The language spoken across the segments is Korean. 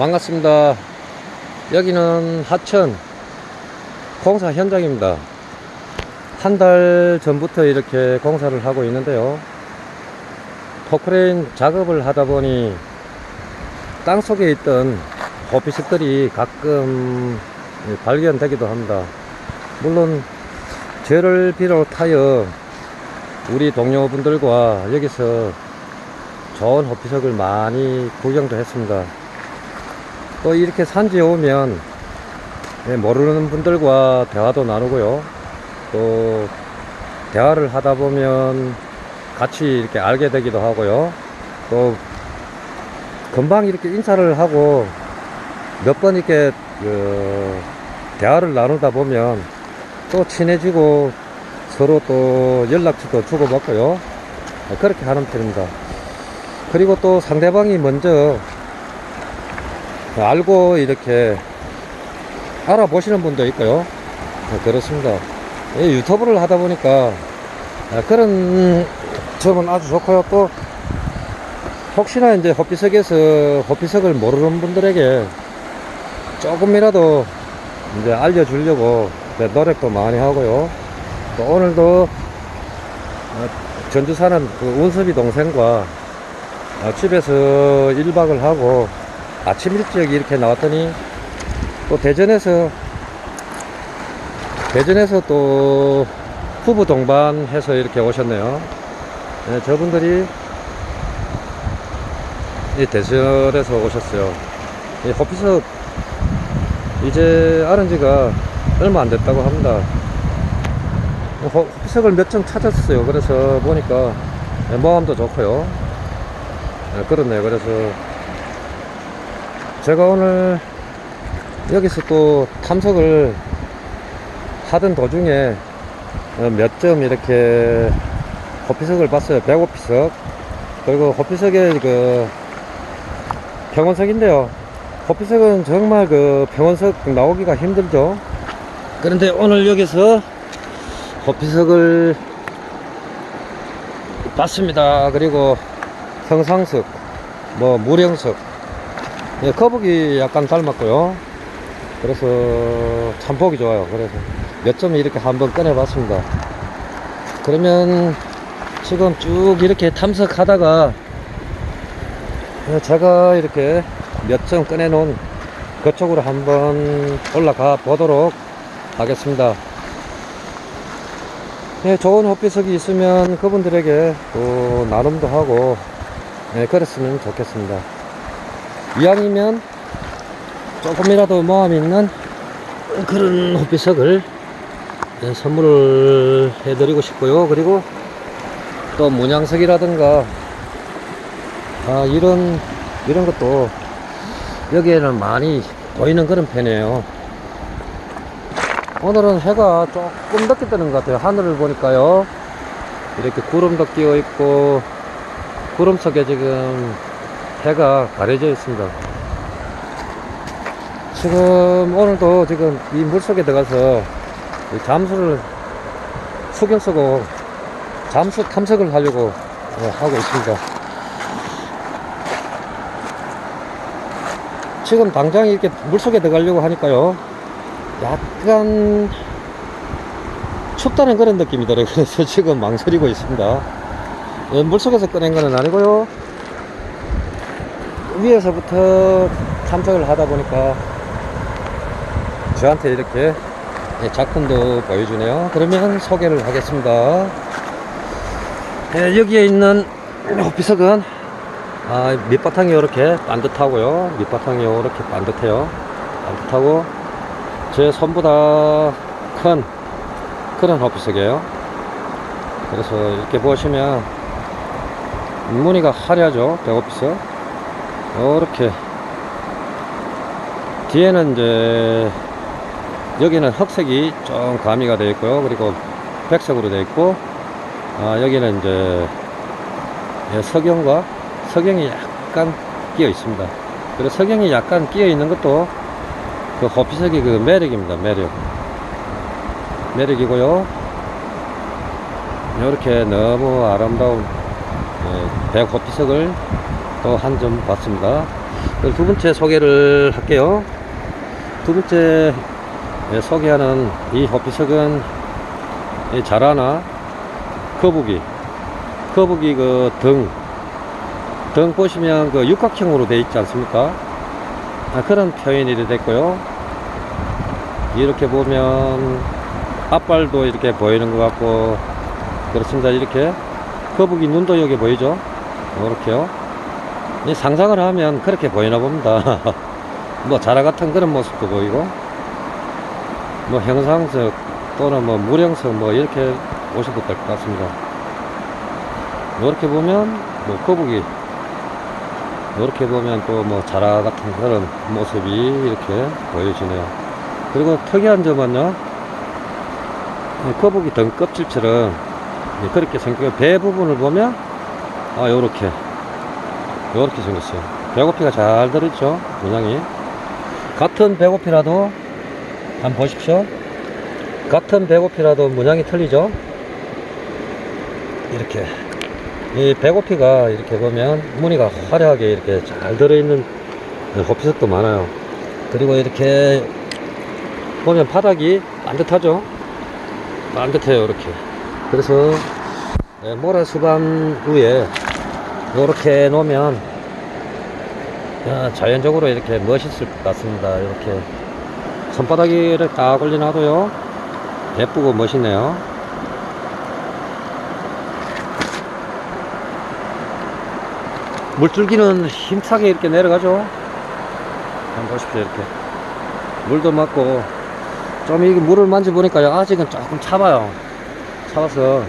반갑습니다. 여기는 하천 공사 현장입니다. 한 달 전부터 이렇게 공사를 하고 있는데요. 포크레인 작업을 하다 보니 땅 속에 있던 호피석들이 가끔 발견되기도 합니다. 물론 저를 비롯하여 우리 동료분들과 여기서 좋은 호피석을 많이 구경도 했습니다. 또 이렇게 산지에 오면 예, 모르는 분들과 대화도 나누고요. 또 대화를 하다 보면 같이 이렇게 알게 되기도 하고요. 또 금방 이렇게 인사를 하고 몇 번 이렇게 그 대화를 나누다 보면 또 친해지고 서로 또 연락처도 주고받고요. 예, 그렇게 하는 편입니다. 그리고 또 상대방이 먼저 알고 이렇게 알아보시는 분도 있고요. 네, 그렇습니다. 이 유튜브를 하다 보니까 아, 그런 점은 아주 좋고요. 또 혹시나 이제 호피석에서 호피석을 모르는 분들에게 조금이라도 이제 알려주려고 네, 노력도 많이 하고요. 또 오늘도 어, 전주 사는 그 운섭이 동생과 어, 집에서 1박을 하고 아침 일찍 이렇게 나왔더니 또 대전에서 대전에서 또 후보 동반해서 이렇게 오셨네요. 네, 저분들이 이 대전에서 오셨어요. 이 호피석 이제 아는 지가 얼마 안 됐다고 합니다. 호- 호피석을 몇 점 찾았어요. 그래서 보니까 모함도 좋고요. 네, 그렇네요. 그래서 제가 오늘 여기서 또 탐석을 하던 도중에 몇 점 이렇게 호피석을 봤어요. 백호피석. 그리고 호피석의 그 평원석인데요. 호피석은 정말 그 평원석 나오기가 힘들죠. 그런데 오늘 여기서 호피석을 봤습니다. 그리고 형상석, 뭐 무령석, 예, 거북이 약간 닮았고요. 그래서 참 보기 좋아요. 그래서 몇 점 이렇게 한번 꺼내봤습니다. 그러면 지금 쭉 이렇게 탐색하다가 예, 제가 이렇게 몇 점 꺼내놓은 그쪽으로 한번 올라가 보도록 하겠습니다. 예, 좋은 호피석이 있으면 그분들에게 또 나눔도 하고 예, 그랬으면 좋겠습니다. 이왕이면 조금이라도 모함 있는 그런 호피석을 예, 선물을 해드리고 싶고요. 그리고 또 문양석이라든가 아, 이런 이런 것도 여기에는 많이 보이는 그런 편이에요. 오늘은 해가 조금 늦게 뜨는 것 같아요. 하늘을 보니까요. 이렇게 구름도 끼어 있고 구름 속에 지금 해가 가려져 있습니다. 지금 오늘도 지금 이 물속에 들어가서 이 잠수를 수경 쓰고 잠수 탐색을 하려고 어, 하고 있습니다. 지금 당장 이렇게 물속에 들어가려고 하니까요. 약간 춥다는 그런 느낌이더라고요. 그래서 지금 망설이고 있습니다. 예, 물속에서 꺼낸 건 아니고요. 위에서부터 탐색을 하다 보니까 저한테 이렇게 예, 작품도 보여주네요. 그러면 소개를 하겠습니다. 예, 여기에 있는 호피석은 아, 밑바탕이 이렇게 반듯하고요. 밑바탕이 이렇게 반듯해요. 반듯하고 제 손보다 큰 그런 호피석이에요. 그래서 이렇게 보시면 무늬가 화려하죠. 백호피석. 이렇게 뒤에는 이제 여기는 흑색이 좀 가미가 되어 있고요. 그리고 백색으로 되어 있고 아, 여기는 이제 예, 석영과 석영이 약간 끼어 있습니다. 그리고 석영이 약간 끼어 있는 것도 그 호피석이 그 매력입니다. 매력. 매력이고요. 이렇게 너무 아름다운 예, 백호피석을 또한점 봤습니다. 두 번째 소개를 할게요. 두 번째 예, 소개하는 이 호피석은 이 자라나 거북이, 거북이 그 등, 등 보시면 그 육각형으로 되어 있지 않습니까? 아, 그런 표현이 됐고요. 이렇게 보면 앞발도 이렇게 보이는 것 같고 그렇습니다. 이렇게 거북이 눈도 여기 보이죠? 이렇게요. 이 상상을 하면 그렇게 보이나 봅니다. 뭐 자라 같은 그런 모습도 보이고 뭐 형상석 또는 뭐 물형석 뭐 이렇게 보셔도 될 것 같습니다. 이렇게 보면 뭐 거북이 이렇게 보면 또 뭐 자라 같은 그런 모습이 이렇게 보여지네요. 그리고 특이한 점은요, 이 거북이 등 껍질처럼 예, 그렇게 생겼고 배 부분을 보면 아 요렇게 요렇게 생겼어요. 배고피가 잘 들어있죠, 문양이. 같은 배고피라도 한번 보십시오. 같은 배고피라도 문양이 틀리죠. 이렇게 이 배고피가 이렇게 보면 무늬가 화려하게 이렇게 잘 들어있는 호피석도 많아요. 그리고 이렇게 보면 바닥이 반듯하죠. 반듯해요, 이렇게. 그래서 예, 모래 수반 위에 이렇게 놓으면 야, 자연적으로 이렇게 멋있을 것 같습니다. 이렇게 손바닥을 딱 올려놔도요. 예쁘고 멋있네요. 물줄기는 힘차게 이렇게 내려가죠. 한번 보십시오, 이렇게. 물도 맞고, 좀 이게 물을 만져보니까요, 아직은 조금 차봐요. 차봐서,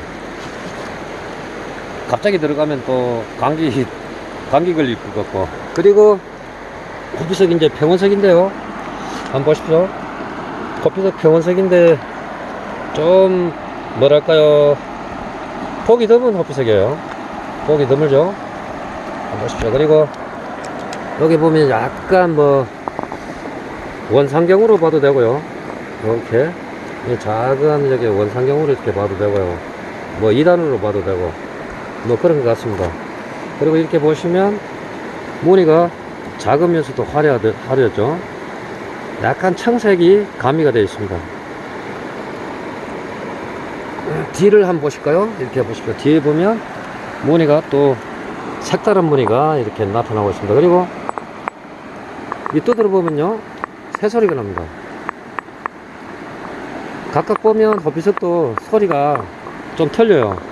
갑자기 들어가면 또 감기, 감기 걸릴 것 같고. 그리고, 코피석 이제 평원석인데요. 한번 보십시오. 코피석 평원석인데, 좀, 뭐랄까요. 폭이 드문 코피석이에요. 폭이 드물죠. 한번 보십시오. 그리고 여기 보면 약간 뭐 원상경으로 봐도 되고요. 이렇게 이 작은 여기 원상경으로 이렇게 봐도 되고요. 뭐 2단으로 봐도 되고 뭐 그런 것 같습니다. 그리고 이렇게 보시면 무늬가 작으면서도 화려, 화려죠. 약간 청색이 가미가 되어 있습니다. 뒤를 한번 보실까요? 이렇게 보십시오. 뒤에 보면 무늬가 또 색다른 무늬가 이렇게 나타나고 있습니다. 그리고 이 뜯어 보면요 새소리가 납니다. 각각 보면 호피석도 소리가 좀 틀려요.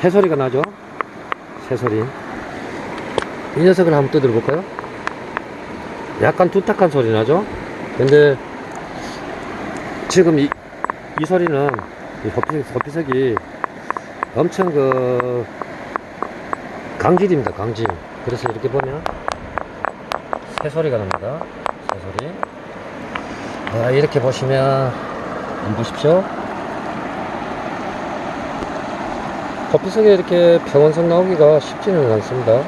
새소리가 나죠? 새소리. 이 녀석을 한번 뜯어 볼까요? 약간 둔탁한 소리 나죠? 근데 지금 이, 이 소리는 이 호피석, 호피석이 엄청 그 강질입니다, 강질. 그래서 이렇게 보면 새소리가 납니다. 새소리. 아, 이렇게 보시면 한번 보십시오. 커피석에 이렇게 평원석 나오기가 쉽지는 않습니다.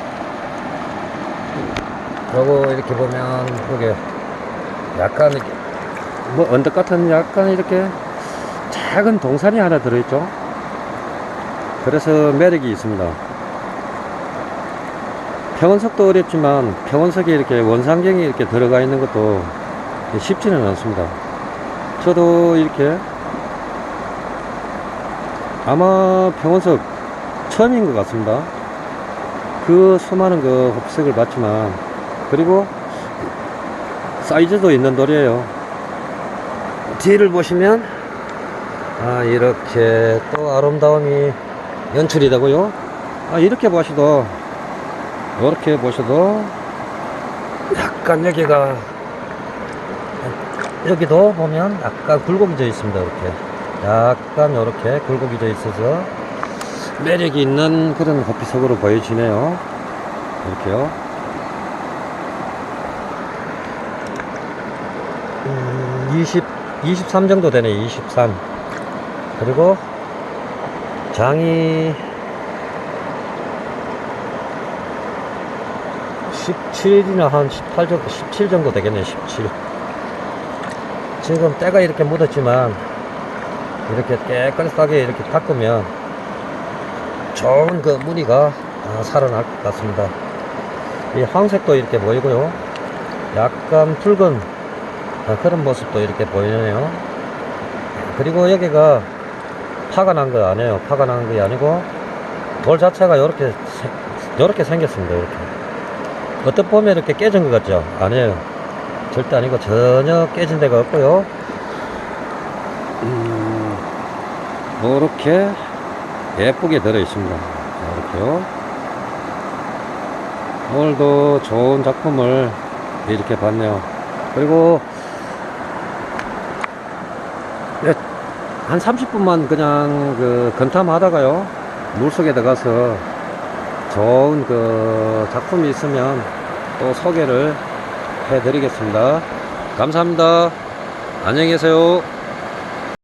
그리고 이렇게 보면 이게 약간 이렇게 뭐 언덕 같은 약간 이렇게 작은 동산이 하나 들어있죠. 그래서 매력이 있습니다. 평원석도 어렵지만 평원석에 이렇게 원상경이 이렇게 들어가 있는 것도 쉽지는 않습니다. 저도 이렇게 아마 평원석 처음인 것 같습니다. 그 수많은 그 흡색을 봤지만 그리고 사이즈도 있는 돌이에요. 뒤를 보시면 아 이렇게 또 아름다움이 연출이 되고요. 아 이렇게 보셔도 이렇게 보셔도 약간 여기가 여기도 보면 약간 굴곡이 져 있습니다 이렇게 약간 이렇게 굴곡이 져 있어서 매력이 있는 그런 호피석으로 보여지네요. 이렇게요. 음, 20, 23 정도 되네 23 그리고 장이 17이나 한 18 정도, 17 정도 되겠네, 17. 지금 때가 이렇게 묻었지만, 이렇게 깨끗하게 이렇게 닦으면, 좋은 그 무늬가 아, 살아날 것 같습니다. 이 황색도 이렇게 보이고요. 약간 붉은 아, 그런 모습도 이렇게 보이네요. 그리고 여기가 파가 난 거 아니에요. 파가 난 게 아니고 돌 자체가 이렇게 이렇게 생겼습니다. 이렇게 어떻게 보면 이렇게 깨진 것 같죠? 아니에요. 절대 아니고 전혀 깨진 데가 없고요. 음, 이렇게 예쁘게 들어 있습니다. 이렇게요. 오늘도 좋은 작품을 이렇게 봤네요. 그리고 예, 한 30분만 그냥 그 건탐하다가요 물속에 들어가서 좋은 그 작품이 있으면 또 소개를 해 드리겠습니다. 감사합니다. 안녕히 계세요.